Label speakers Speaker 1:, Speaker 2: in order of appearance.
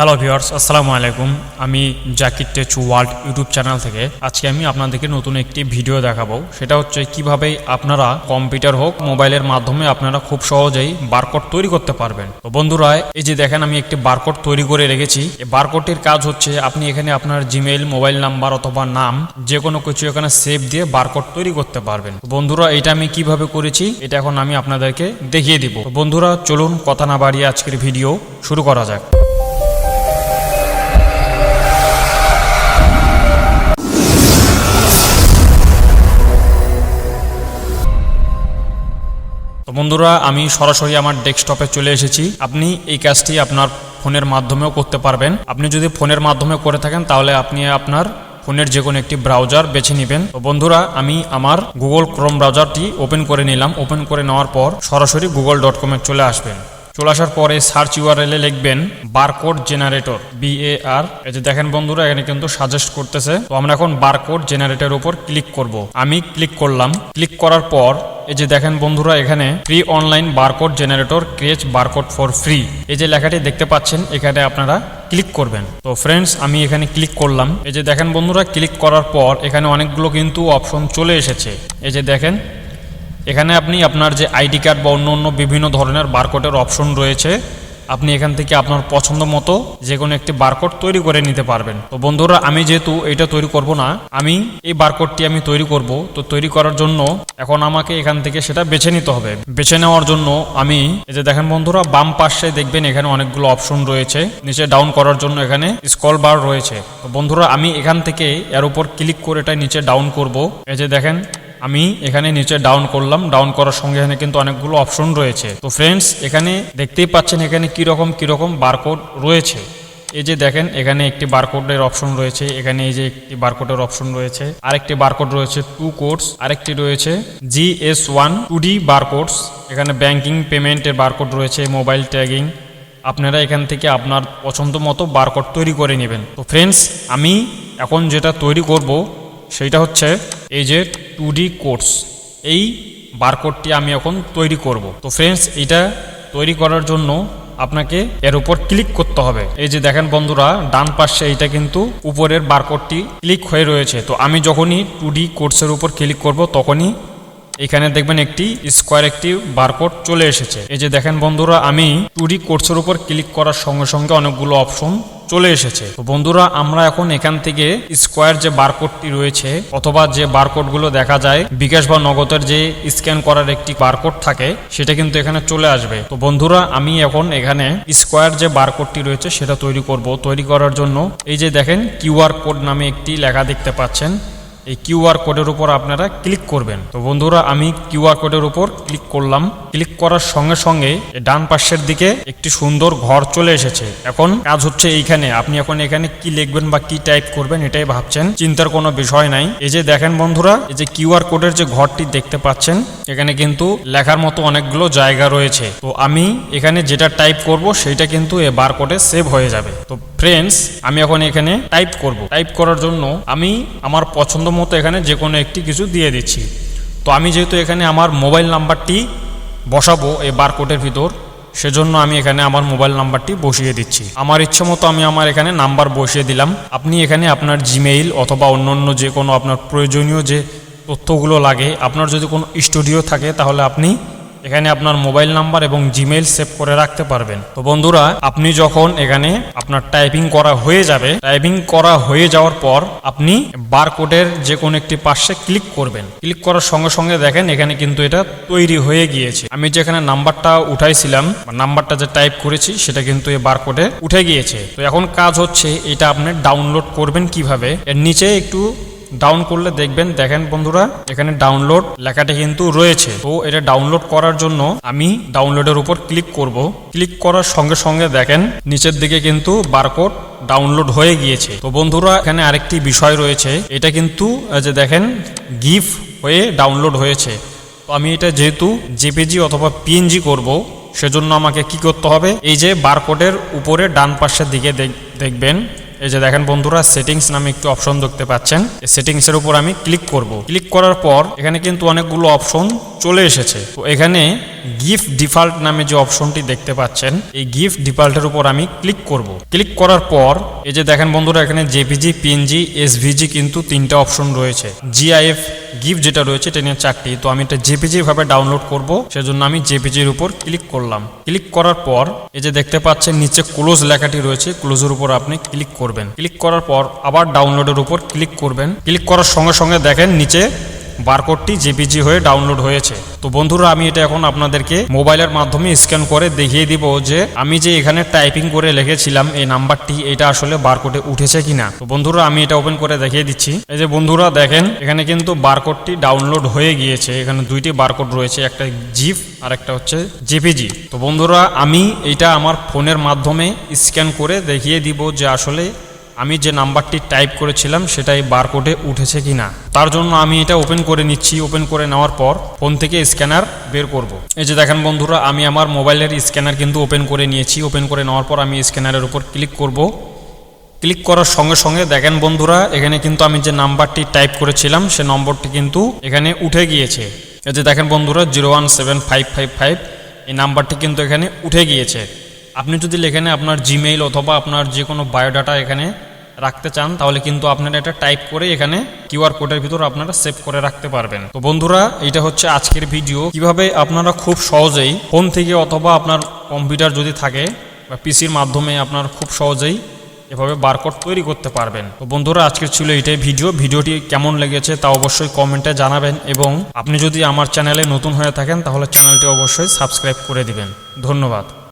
Speaker 1: Hello viewers আসসালামু আলাইকুম আমি Zakir tech world YouTube channel থেকে আজকে আমি আপনাদেরকে নতুন একটি ভিডিও দেখাবো। সেটা হচ্ছে কীভাবে আপনারা কম্পিউটার হোক মোবাইলের মাধ্যমে আপনারা খুব সহজেই বারকোড তৈরি করতে পারবেন। তো বন্ধুরা, এই যে দেখেন আমি একটি বারকোড তৈরি করে রেখেছি। এই বারকোডটির কাজ হচ্ছে আপনি এখানে আপনার জিমেইল মোবাইল নাম্বার অথবা নাম যে কোনো কিছু এখানে সেভ দিয়ে বারকোড তৈরি করতে পারবেন। বন্ধুরা, এটা আমি কীভাবে করেছি, এটা এখন আমি আপনাদেরকে দেখিয়ে দিব। বন্ধুরা, চলুন কথা না বাড়িয়ে আজকের ভিডিও শুরু করা যাক। তো বন্ধুরা, আমি সরাসরি আমার ডেস্কটপে চলে এসেছি। আপনি এই কাজটি আপনার ফোনের মাধ্যমেও করতে পারবেন। আপনি যদি ফোনের মাধ্যমে করে থাকেন, তাহলে আপনি আপনার ফোনের যে কোনো একটি ব্রাউজার বেছে নেবেন। তো বন্ধুরা, আমি আমার গুগল ক্রোম ব্রাউজারটি ওপেন করে নিলাম। ওপেন করে নেওয়ার পর সরাসরি গুগল ডট কমে চলে আসবেন। চলে আসার পরে সার্চ ইউআরএল এ লিখবেন barcode generator B A R এই যে দেখেন বন্ধুরা, এখানে কিন্তু সাজেস্ট করতেছে। তো আমরা এখন বারকোড জেনারেটর উপর ক্লিক করব। আমি ক্লিক করলাম। ক্লিক করার পর এই যে দেখেন বন্ধুরা এখানে free online barcode generator create barcode for free এই যে লেখাটি দেখতে পাচ্ছেন, এখানে আপনারা ক্লিক করবেন। তো ফ্রেন্ডস আমি এখানে ক্লিক করলাম। এই যে দেখেন বন্ধুরা ক্লিক করার পর এখানে অনেকগুলো কিন্তু অপশন চলে এসেছে। এই যে দেখেন, এখানে আপনি আপনার যে আইডি কার্ড বা অন্য অন্য বিভিন্ন ধরনের বারকোডের অপশন রয়েছে। আপনি এখান থেকে আপনার পছন্দ মতো যে কোনো একটি বারকোড তৈরি করে নিতে পারবেন। তো বন্ধুরা, আমি যেহেতু এটা তৈরি করব না, আমি এই বারকোডটি আমি তৈরি করব। তো তৈরি করার জন্য এখন আমাকে এখান থেকে সেটা বেছে নিতে হবে। বেছে নেওয়ার জন্য আমি, এই যে দেখেন বন্ধুরা, বাম পাশে দেখবেন এখানে অনেকগুলো অপশন রয়েছে। নিচে ডাউন করার জন্য এখানে স্কল বার রয়েছে। তো বন্ধুরা, আমি এখান থেকে এর উপর ক্লিক করে এটা নিচে ডাউন করব। এই যে দেখেন আমি এখানে নিচে ডাউন করলাম ডাউন করার সঙ্গে এখানে কিন্তু অনেকগুলো অপশন রয়েছে। তো ফ্রেন্ডস এখানে দেখতেই পাচ্ছেন এখানে কীরকম কীরকম বারকোড রয়েছে। এই যে দেখেন, এখানে একটি বারকোডের অপশন রয়েছে, এখানে এই যে একটি বারকোডের অপশন রয়েছে, আরেকটি বারকোড রয়েছে টু কোডস আরেকটি রয়েছে G S one two D barcodes এখানে ব্যাংকিং পেমেন্টের বারকোড রয়েছে মোবাইল ট্যাগিং আপনারা এখান থেকে আপনার পছন্দ মতো বারকোড তৈরি করে নেবেন। তো ফ্রেন্ডস আমি এখন যেটা তৈরি করব সেইটা হচ্ছে এই যে টু ডি কোর্স এই বারকোডটি আমি এখন তৈরি করব। তো ফ্রেন্ডস এটা তৈরি করার জন্য আপনাকে এর উপর ক্লিক করতে হবে। এই যে দেখেন বন্ধুরা, ডান পাশে এইটা কিন্তু উপরের বারকোডটি ক্লিক হয়ে রয়েছে। তো আমি যখনই টু ডি কোর্সের উপর ক্লিক করব, তখনই এখানে দেখবেন একটি স্কোয়ার একটি বারকোড চলে এসেছে। এই যে দেখেন বন্ধুরা, আমি টু ডি কোর্সের উপর ক্লিক করার সঙ্গে সঙ্গে অনেকগুলো অপশন চলে এসেছে। তো বন্ধুরা, আমরা এখন এখান থেকে স্কোয়ার যে বারকোডটি রয়েছে, অথবা যে বারকোডগুলো দেখা যায়, বিকাশ বা নগদের যে স্ক্যান করার একটি বারকোড থাকে, সেটা কিন্তু এখানে চলে আসবে। তো বন্ধুরা, আমি এখন এখানে স্কোয়ার যে বারকোডটি রয়েছে, সেটা তৈরি করব। তৈরি করার জন্য এই যে দেখেন কিউআর কোড নামে একটি লেখা দেখতে পাচ্ছেন। এই কিউআর কোডের উপর আপনারা ক্লিক করবেন। তো বন্ধুরা, আমি কিউআর কোডের উপর ক্লিক করলাম। ক্লিক করার সঙ্গে সঙ্গে ডান পাশের দিকে একটি সুন্দর ঘর চলে এসেছে। এখন কাজ হচ্ছে এইখানে। আপনি এখন এখানে কি লিখবেন বা কি টাইপ করবেন এটাই ভাবছেন। চিন্তার কোনো বিষয় নাই। এই যে দেখেন বন্ধুরা, এই যে কিউআর কোডের যে ঘরটি দেখতে পাচ্ছেন, এখানে কিন্তু লেখার মতো অনেকগুলো জায়গা রয়েছে। তো আমি এখানে যেটা টাইপ করব, সেইটা কিন্তু এ বার কোডে সেভ হয়ে যাবে। তো ফ্রেন্ডস আমি এখন এখানে টাইপ করব। টাইপ করার জন্য আমি আমার পছন্দ মতো এখানে যে কোনো একটি কিছু দিয়ে দিচ্ছি। তো আমি যেহেতু এখানে আমার মোবাইল নাম্বারটি বসাবো এই বারকোডের ভিতর। সেজন্য আমি এখানে আমার মোবাইল নাম্বারটি বসিয়ে দিচ্ছি। আমার ইচ্ছে মতো আমি আমার এখানে নাম্বার বসিয়ে দিলাম। আপনি এখানে আপনার জিমেইল অথবা অন্যান্য যে কোনো আপনার প্রয়োজনীয় যে তথ্যগুলো লাগে, আপনার যদি কোনো স্টুডিও থাকে, তাহলে আপনি এখানে আপনার মোবাইল নাম্বার এবং জিমেইল সেভ করে রাখতে পারবেন। তো বন্ধুরা, আপনি যখন এখানে আপনার টাইপিং করা হয়ে যাবে, টাইপিং করা হয়ে যাওয়ার পর আপনি বারকোডের যে কোনো একটি পাশে ক্লিক করবেন। ক্লিক করার সঙ্গে সঙ্গে দেখেন এখানে কিন্তু এটা তৈরি হয়ে গিয়েছে। আমি যেখানে নাম্বারটা উঠাইছিলাম নাম্বারটা যে টাইপ করেছি, সেটা কিন্তু এই বারকোডে উঠে গিয়েছে। তো এখন কাজ হচ্ছে এটা আপনি ডাউনলোড করবেন কীভাবে? এর নিচে একটু ডাউন করলে দেখবেন, দেখেন বন্ধুরা, এখানে ডাউনলোড লেখাটা কিন্তু রয়েছে। তো এটা ডাউনলোড করার জন্য আমি ডাউনলোডের উপর ক্লিক করব। ক্লিক করার সঙ্গে সঙ্গে দেখেন, নিচের দিকে কিন্তু বারকোড ডাউনলোড হয়ে গিয়েছে। তো বন্ধুরা, এখানে আরেকটি বিষয় রয়েছে। এটা কিন্তু যে দেখেন গিফ হয়ে ডাউনলোড হয়েছে। তো আমি এটা যেহেতু জেপিজি অথবা পিএনজি করব, সেজন্য আমাকে কি করতে হবে? এই যে বারকোডের উপরে ডান পাশের দিকে দেখ- দেখবেন এই যে দেখেন বন্ধুরা সেটিংস নামে একটি অপশন দেখতে পাচ্ছেন। সেটিংসের উপর আমি ক্লিক করব। ক্লিক করার পর এখানে কিন্তু অনেকগুলো অপশন চলে এসেছে। তো এখানে গিফট ডিফল্ট নামে যে অপশনটি দেখতে পাচ্ছেন, এই গিফট ডিফল্টের উপর আমি ক্লিক করব। ক্লিক করার পর, এই যে দেখেন বন্ধুরা, এখানে জেপিজি পিএনজি এসভিজি কিন্তু তিনটা অপশন রয়েছে। জিআইএফ গিফট যেটা রয়েছে, এটা নিয়ে চারটি। তো আমি এটা জেপিজি ভাবে ডাউনলোড করব, সেজন্য আমি জেপিজির উপর ক্লিক করলাম। ক্লিক করার পর, এই যে দেখতে পাচ্ছেন, নিচে ক্লোজ লেখাটি রয়েছে ক্লোজের উপর আপনি ক্লিক করবেন। ক্লিক করার পর আবার ডাউনলোডের উপর ক্লিক করবেন। ক্লিক করার সঙ্গে সঙ্গে দেখেন, নিচে বারকোডটি জেপিজি হয়ে ডাউনলোড হয়েছে। তো বন্ধুরা, আমি এটা এখন আপনাদেরকে মোবাইলের মাধ্যমে স্ক্যান করে দেখিয়ে দিব যে আমি যে এখানে টাইপিং করে লিখেছিলাম এই নাম্বারটি, এটা আসলে বারকোডে উঠেছে কিনা। তো বন্ধুরা, আমি এটা ওপেন করে দেখিয়ে দিচ্ছি। এই যে বন্ধুরা, দেখেন, এখানে কিন্তু বারকোডটি ডাউনলোড হয়ে গিয়েছে। এখানে দুইটি বারকোড রয়েছে, একটা জিপ আর একটা হচ্ছে জেপিজি। তো বন্ধুরা, আমি এটা আমার ফোনের মাধ্যমে স্ক্যান করে দেখিয়ে দিব যে আসলে আমি যে নাম্বারটি টাইপ করেছিলাম সেটাই বারকোডে উঠেছে কিনা। তার জন্য আমি এটা ওপেন করে নিচ্ছি, ওপেন করে নেওয়ার পর ফোন থেকে স্ক্যানার বের করব। এই যে দেখেন বন্ধুরা, আমি আমার মোবাইলের স্ক্যানার কিন্তু ওপেন করে নিয়েছি। ওপেন করে নেওয়ার পর আমি স্ক্যানারের উপর ক্লিক করব। ক্লিক করার সঙ্গে সঙ্গে দেখেন বন্ধুরা, এখানে কিন্তু আমি যে নাম্বারটি টাইপ করেছিলাম, সে নম্বরটি কিন্তু এখানে উঠে গিয়েছে। এই যে দেখেন বন্ধুরা, zero one seven five five five, এই নাম্বারটি কিন্তু এখানে উঠে গিয়েছে। আপনি যদি এখানে আপনার জিমেইল অথবা আপনার যে কোনো বায়োডাটা এখানে রাখতে চান, তাহলে কিন্তু আপনারা এটা টাইপ করে এখানে কিউআর কোডের ভিতর আপনারা সেভ করে রাখতে পারবেন। তো বন্ধুরা এটা হচ্ছে আজকের ভিডিও কীভাবে আপনারা খুব সহজেই ফোন থেকে অথবা আপনার কম্পিউটার যদি থাকে বা পিসির মাধ্যমে আপনার খুব সহজেই এভাবে বারকোড তৈরি করতে পারবেন। তো বন্ধুরা আজকের ছিল এটাই ভিডিও ভিডিওটি কেমন লেগেছে তা অবশ্যই কমেন্টে জানাবেন এবং আপনি যদি আমার চ্যানেলে নতুন হয়ে থাকেন, তাহলে চ্যানেলটি অবশ্যই সাবস্ক্রাইব করে দিবেন। ধন্যবাদ।